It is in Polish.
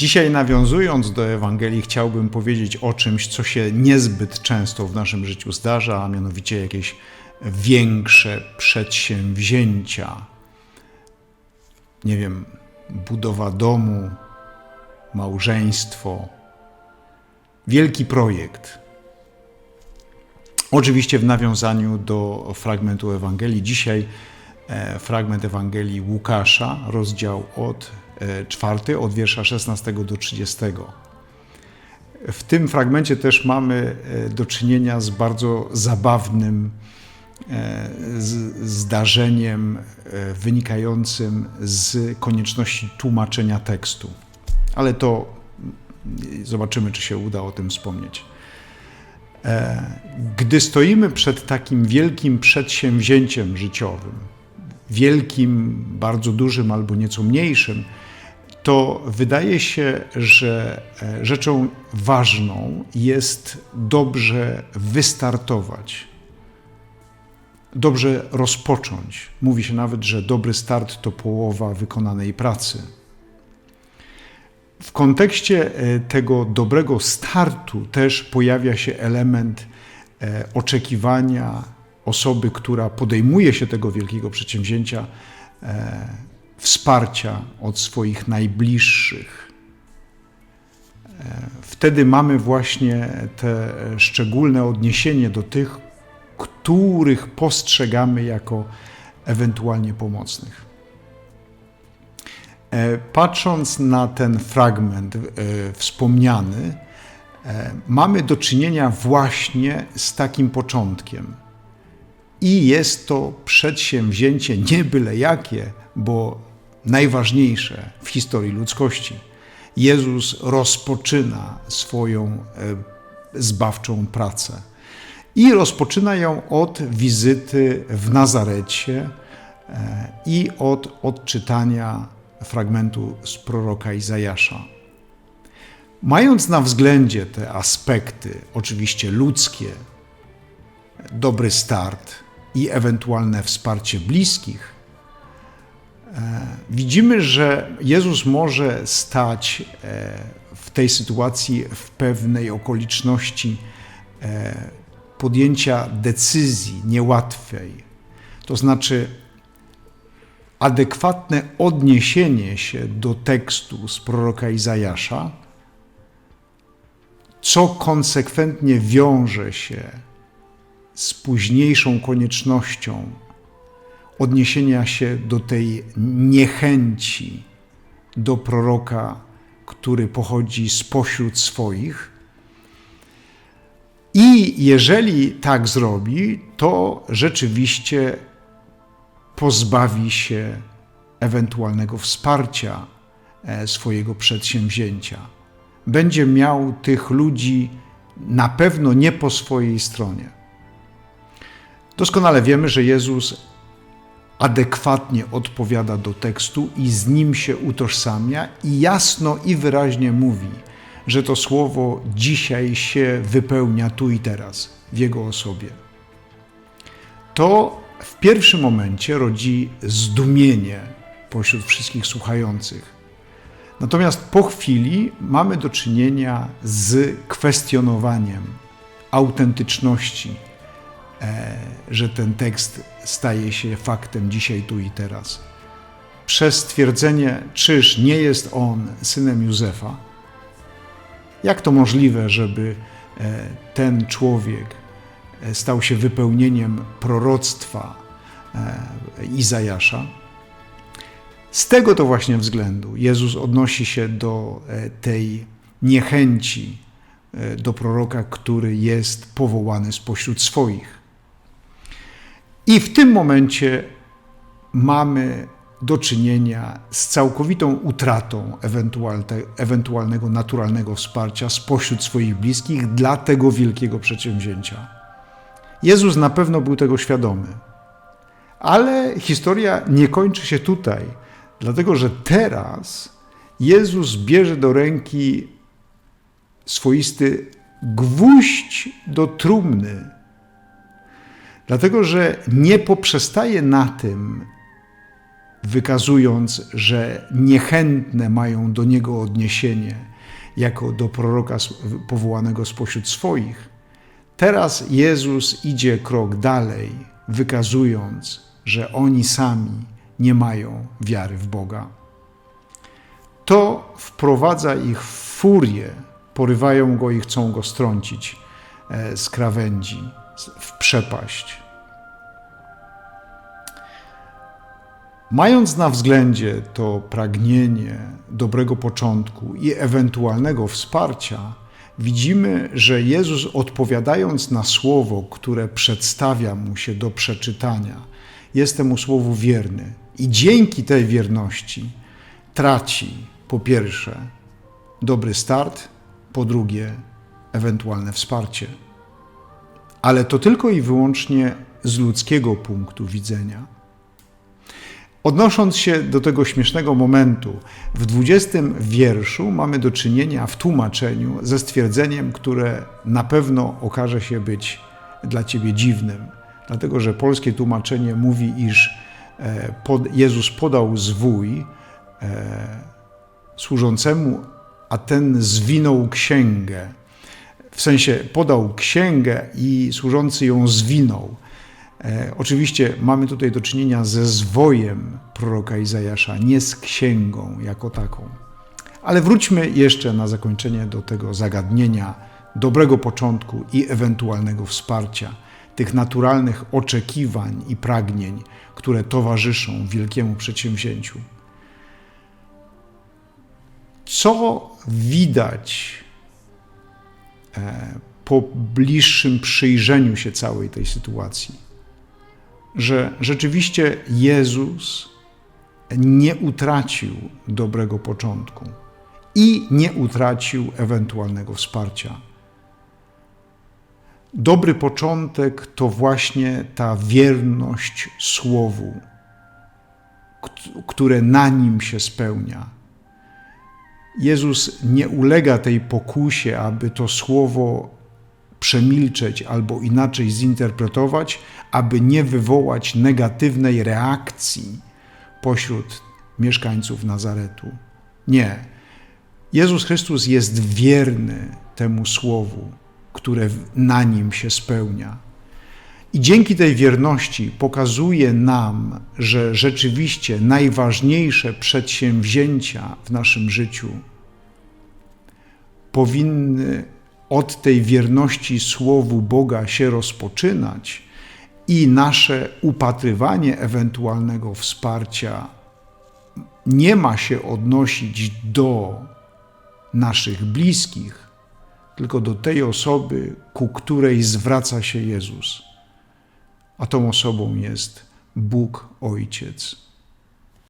Dzisiaj, nawiązując do Ewangelii, chciałbym powiedzieć o czymś, co się niezbyt często w naszym życiu zdarza, a mianowicie jakieś większe przedsięwzięcia. Nie wiem, budowa domu, małżeństwo, wielki projekt. Oczywiście w nawiązaniu do fragmentu Ewangelii. Dzisiaj e, fragment Ewangelii Łukasza, rozdział od e, czwarty, od wiersza 16 do 30. W tym fragmencie też mamy e, do czynienia z bardzo zabawnym zdarzeniem wynikającym z konieczności tłumaczenia tekstu. Ale to zobaczymy, czy się uda o tym wspomnieć. E, gdy stoimy przed takim wielkim przedsięwzięciem życiowym, wielkim, bardzo dużym albo nieco mniejszym, to wydaje się, że e, rzeczą ważną jest dobrze wystartować, dobrze rozpocząć. Mówi się nawet, że dobry start to połowa wykonanej pracy. W kontekście e, tego dobrego startu też pojawia się element e, oczekiwania osoby, która podejmuje się tego wielkiego przedsięwzięcia, wsparcia od swoich najbliższych. Wtedy mamy właśnie te szczególne odniesienie do tych, których postrzegamy jako ewentualnie pomocnych. E, patrząc na ten fragment e, wspomniany, e, mamy do czynienia właśnie z takim początkiem. I jest to przedsięwzięcie nie byle jakie, bo najważniejsze w historii ludzkości. Jezus rozpoczyna swoją zbawczą pracę. I rozpoczyna ją od wizyty w Nazarecie i od odczytania fragmentu z proroka Izajasza. Mając na względzie te aspekty, oczywiście ludzkie, dobry start i ewentualne wsparcie bliskich, e, widzimy, że Jezus może stać e, w tej sytuacji w pewnej okoliczności e, podjęcia decyzji niełatwej. To znaczy, adekwatne odniesienie się do tekstu z proroka Izajasza, co konsekwentnie wiąże się z późniejszą koniecznością odniesienia się do tej niechęci do proroka, który pochodzi spośród swoich. I jeżeli tak zrobi, to rzeczywiście pozbawi się ewentualnego wsparcia e, swojego przedsięwzięcia. Będzie miał tych ludzi na pewno nie po swojej stronie. Doskonale wiemy, że Jezus adekwatnie odpowiada do tekstu i z nim się utożsamia i jasno i wyraźnie mówi, że to słowo dzisiaj się wypełnia tu i teraz w jego osobie. To w pierwszym momencie rodzi zdumienie pośród wszystkich słuchających. Natomiast po chwili mamy do czynienia z kwestionowaniem autentyczności, że ten tekst staje się faktem dzisiaj, tu i teraz. Przez stwierdzenie, czyż nie jest on synem Józefa? Jak to możliwe, żeby e, ten człowiek stał się wypełnieniem proroctwa e, Izajasza. Z tego to właśnie względu Jezus odnosi się do e, tej niechęci e, do proroka, który jest powołany spośród swoich. I w tym momencie mamy do czynienia z całkowitą utratą ewentualnego naturalnego wsparcia spośród swoich bliskich dla tego wielkiego przedsięwzięcia. Jezus na pewno był tego świadomy. Ale historia nie kończy się tutaj, dlatego że teraz Jezus bierze do ręki swoisty gwóźdź do trumny, dlatego że nie poprzestaje na tym, wykazując, że niechętne mają do niego odniesienie jako do proroka powołanego spośród swoich. Teraz Jezus idzie krok dalej, wykazując, że oni sami nie mają wiary w Boga. To wprowadza ich w furię, porywają go i chcą go strącić e, z krawędzi, przepaść. Mając na względzie to pragnienie dobrego początku i ewentualnego wsparcia, widzimy, że Jezus odpowiadając na słowo, które przedstawia mu się do przeczytania, jest temu słowu wierny i dzięki tej wierności traci po pierwsze dobry start, po drugie ewentualne wsparcie. Ale to tylko i wyłącznie z ludzkiego punktu widzenia. Odnosząc się do tego śmiesznego momentu, w 20 wierszu mamy do czynienia w tłumaczeniu ze stwierdzeniem, które na pewno okaże się być dla ciebie dziwnym, dlatego że polskie tłumaczenie mówi, iż e, Jezus podał zwój e, służącemu, a ten zwinął księgę. W sensie podał księgę i służący ją zwinął. E, oczywiście mamy tutaj do czynienia ze zwojem proroka Izajasza, nie z księgą jako taką. Ale wróćmy jeszcze na zakończenie do tego zagadnienia dobrego początku i ewentualnego wsparcia, tych naturalnych oczekiwań i pragnień, które towarzyszą wielkiemu przedsięwzięciu. Co widać po bliższym przyjrzeniu się całej tej sytuacji? że rzeczywiście Jezus nie utracił dobrego początku i nie utracił ewentualnego wsparcia. Dobry początek to właśnie ta wierność Słowu, które na nim się spełnia. Jezus nie ulega tej pokusie, aby to Słowo przemilczeć albo inaczej zinterpretować, aby nie wywołać negatywnej reakcji pośród mieszkańców Nazaretu. Nie. Jezus Chrystus jest wierny temu słowu, które na nim się spełnia. I dzięki tej wierności pokazuje nam, że rzeczywiście najważniejsze przedsięwzięcia w naszym życiu powinny od tej wierności Słowu Boga się rozpoczynać i nasze upatrywanie ewentualnego wsparcia nie ma się odnosić do naszych bliskich, tylko do tej osoby, ku której zwraca się Jezus. A tą osobą jest Bóg Ojciec.